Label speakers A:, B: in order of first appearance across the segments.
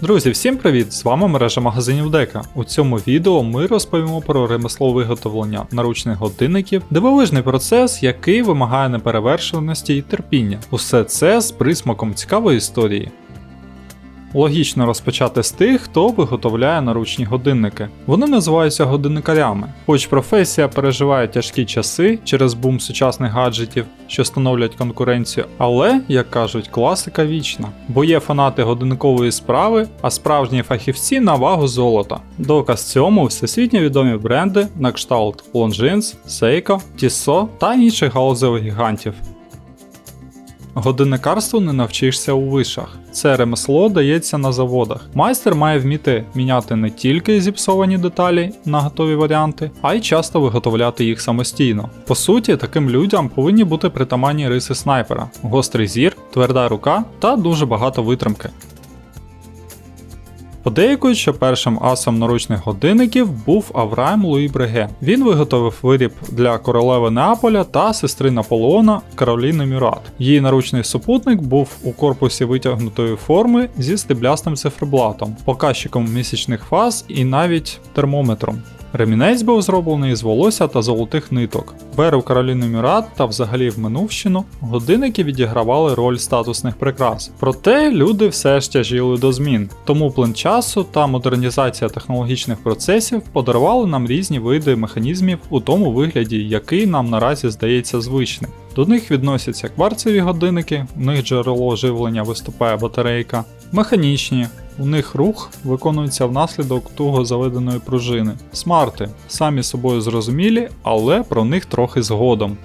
A: Друзі, всім привіт! З вами мережа магазинів Дека. У цьому відео ми розповімо про ремесло виготовлення наручних годинників, дивовижний процес, який вимагає неперевершеності і терпіння. Усе це з присмаком цікавої історії. Логічно розпочати з тих, хто виготовляє наручні годинники. Вони називаються годинникарями. Хоч професія переживає тяжкі часи через бум сучасних гаджетів, що становлять конкуренцію, але, як кажуть, класика вічна. Бо є фанати годинникової справи, а справжні фахівці на вагу золота. Доказ цьому всесвітньо відомі бренди на кшталт Longines, Seiko, Tissot та інших галузевих гігантів. Годинникарству не навчишся у вишах. Це ремесло дається на заводах. Майстер має вміти міняти не тільки зіпсовані деталі на готові варіанти, а й часто виготовляти їх самостійно. По суті, таким людям повинні бути притаманні риси снайпера: гострий зір, тверда рука та дуже багато витримки. Подейкують, що першим асом наручних годинників був Авраам Луї Бреге. Він виготовив виріб для королеви Неаполя та сестри Наполеона Кароліни Мюрат. Її наручний супутник був у корпусі витягнутої форми зі стеблястим циферблатом, показчиком місячних фаз і навіть термометром. Ремінець був зроблений з волосся та золотих ниток. Беру Кароліну Мюрат та взагалі в минувщину годинники відігравали роль статусних прикрас. Проте люди все ж тяжіли до змін, тому плин часу та модернізація технологічних процесів подарували нам різні види механізмів у тому вигляді, який нам наразі здається звичним. До них відносяться кварцеві годинники, у них джерело живлення виступає батарейка, механічні, у них рух виконується внаслідок туго заведеної пружини. Смарти самі собою зрозумілі, але про них трохи згодом.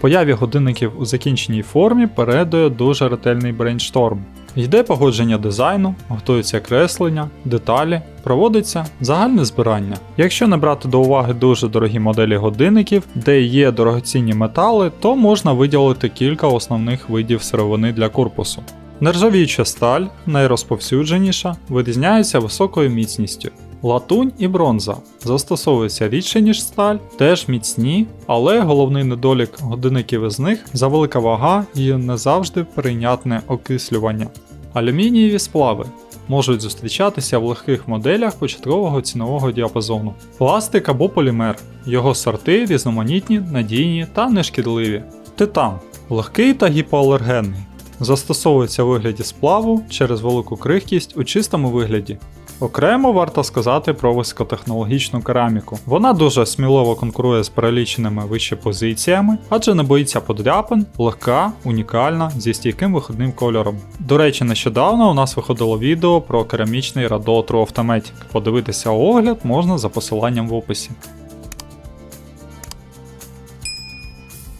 A: Появі годинників у закінченій формі передує дуже ретельний брейншторм. Йде погодження дизайну, готуються креслення, деталі, проводиться загальне збирання. Якщо не брати до уваги дуже дорогі моделі годинників, де є дорогоцінні метали, то можна виділити кілька основних видів сировини для корпусу. Нержавіюча сталь, найрозповсюдженіша, вирізняється високою міцністю. Латунь і бронза застосовуються рідше, ніж сталь, теж міцні, але головний недолік годинників із них завелика вага і не завжди прийнятне окислювання. Алюмінієві сплави можуть зустрічатися в легких моделях початкового цінового діапазону. Пластик або полімер. Його сорти різноманітні, надійні та нешкідливі. Титан легкий та гіпоалергенний. Застосовується у вигляді сплаву через велику крихкість у чистому вигляді. Окремо варто сказати про високотехнологічну кераміку. Вона дуже сміливо конкурує з переліченими вище позиціями, адже не боїться подряпин, легка, унікальна, зі стійким виходним кольором. До речі, нещодавно у нас виходило відео про керамічний Rado True Automatic. Подивитися огляд можна за посиланням в описі.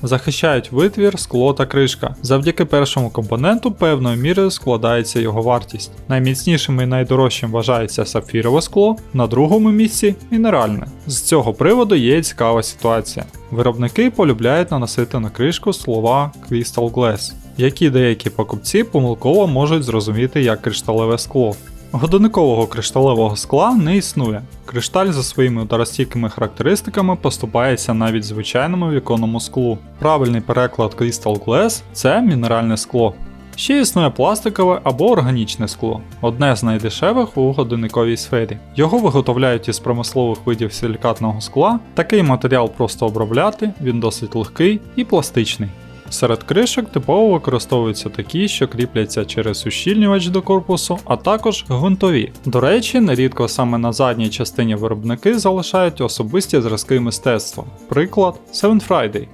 A: Захищають витвір, скло та кришка. Завдяки першому компоненту певною мірою складається його вартість. Найміцнішим і найдорожчим вважається сапфірове скло, на другому місці мінеральне. З цього приводу є цікава ситуація. Виробники полюбляють наносити на кришку слова Crystal Glass, які деякі покупці помилково можуть зрозуміти як кришталеве скло. Годинникового кришталевого скла не існує. Кришталь за своїми ударостійкими характеристиками поступається навіть звичайному віконному склу. Правильний переклад Crystal Glass це мінеральне скло. Ще існує пластикове або органічне скло, одне з найдешевих у годинниковій сфері. Його виготовляють із промислових видів силікатного скла. Такий матеріал просто обробляти, він досить легкий і пластичний. Серед кришок типово використовуються такі, що кріпляться через ущільнювач до корпусу, а також гвинтові. До речі, нерідко саме на задній частині виробники залишають особисті зразки мистецтва. Приклад Seven Friday.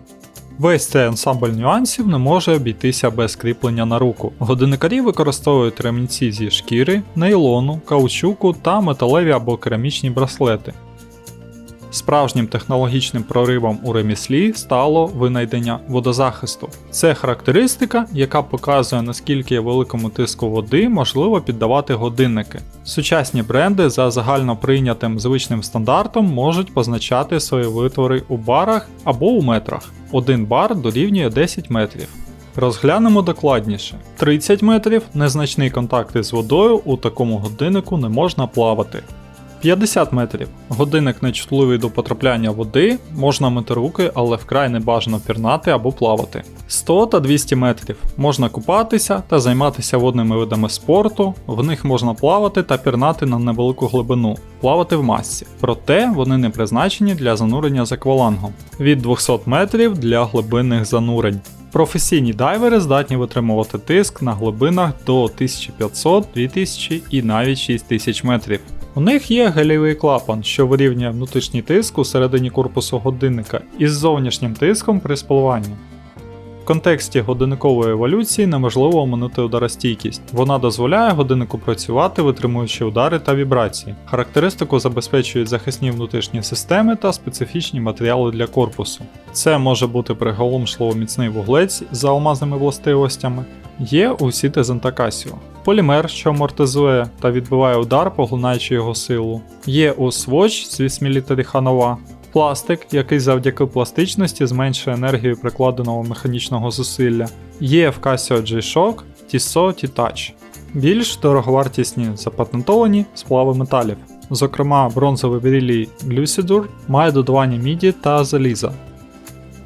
A: Весь цей ансамбль нюансів не може обійтися без кріплення на руку. Годинникарі використовують ремінці зі шкіри, нейлону, каучуку та металеві або керамічні браслети. Справжнім технологічним проривом у реміслі стало винайдення водозахисту. Це характеристика, яка показує наскільки великому тиску води можливо піддавати годинники. Сучасні бренди за загально прийнятим звичним стандартом можуть позначати свої витвори у барах або у метрах. Один бар дорівнює 10 метрів. Розглянемо докладніше. 30 метрів незначний контакт із водою у такому годиннику не можна плавати. 50 метрів. Годинник нечутливий до потрапляння води, можна мити руки, але вкрай не бажано пірнати або плавати. 100 та 200 метрів. Можна купатися та займатися водними видами спорту, в них можна плавати та пірнати на невелику глибину, плавати в масці. Проте вони не призначені для занурення з аквалангом. Від 200 метрів для глибинних занурень. Професійні дайвери здатні витримувати тиск на глибинах до 1500, 2000 і навіть 6000 метрів. У них є гелєвий клапан, що вирівнює внутрішній тиск у середині корпусу годинника із зовнішнім тиском при спливанні. Контексті годинникової еволюції неможливо оминути ударостійкість. Вона дозволяє годиннику працювати, витримуючи удари та вібрації. Характеристику забезпечують захисні внутрішні системи та специфічні матеріали для корпусу. Це може бути приголомшливо міцний вуглець з алмазними властивостями. Є у та Casio. Полімер, що амортизує та відбиває удар, поглинаючи його силу. Є у Swatch з 8 мл ханова. Пластик, який завдяки пластичності зменшує енергію прикладеного механічного зусилля. Є в Casio G-Shock, Tissot T-Touch. Більш дороговартісні запатентовані сплави металів. Зокрема, бронзовий берілій Glucidur має додавання міді та заліза.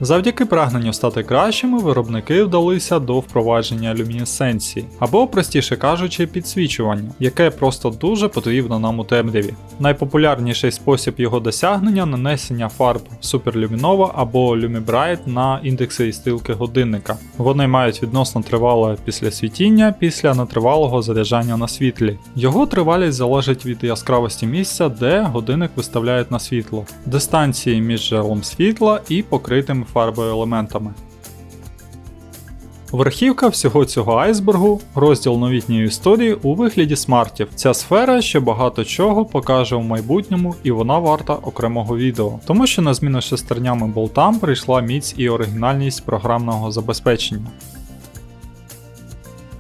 A: Завдяки прагненню стати кращими, виробники вдалися до впровадження люмінесценції, або, простіше кажучи, підсвічування, яке просто дуже потрібно нам у темряві. Найпопулярніший спосіб його досягнення нанесення фарб Superluminova або Lumibright на індекси і стрілки годинника. Вони мають відносно тривале після світіння після нетривалого заряджання на світлі. Його тривалість залежить від яскравості місця, де годинник виставляють на світло, дистанції між джерелом світла і покритими фарбою елементами. Верхівка всього цього айсбергу розділ новітньої історії у вигляді смартів. Ця сфера ще багато чого покаже у майбутньому, і вона варта окремого відео, тому що на зміну шестерням і болтам прийшла міць і оригінальність програмного забезпечення.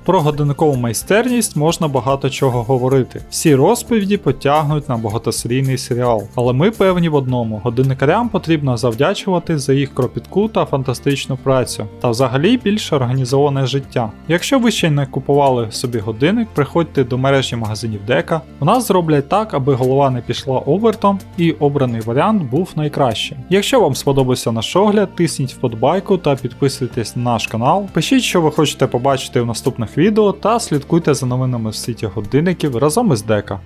A: Про годинникову майстерність можна багато чого говорити. Всі розповіді потягнуть на багатосерійний серіал. Але ми певні в одному: годинникарям потрібно завдячувати за їх кропітку та фантастичну працю, та взагалі більш організоване життя. Якщо ви ще не купували собі годинник, приходьте до мережі магазинів Дека. У нас зроблять так, аби голова не пішла овертом, і обраний варіант був найкращим. Якщо вам сподобався наш огляд, тисніть вподобайку та підписуйтесь на наш канал. Пишіть, що ви хочете побачити в наступних відео та слідкуйте за новинами в світі годинників разом із Дека.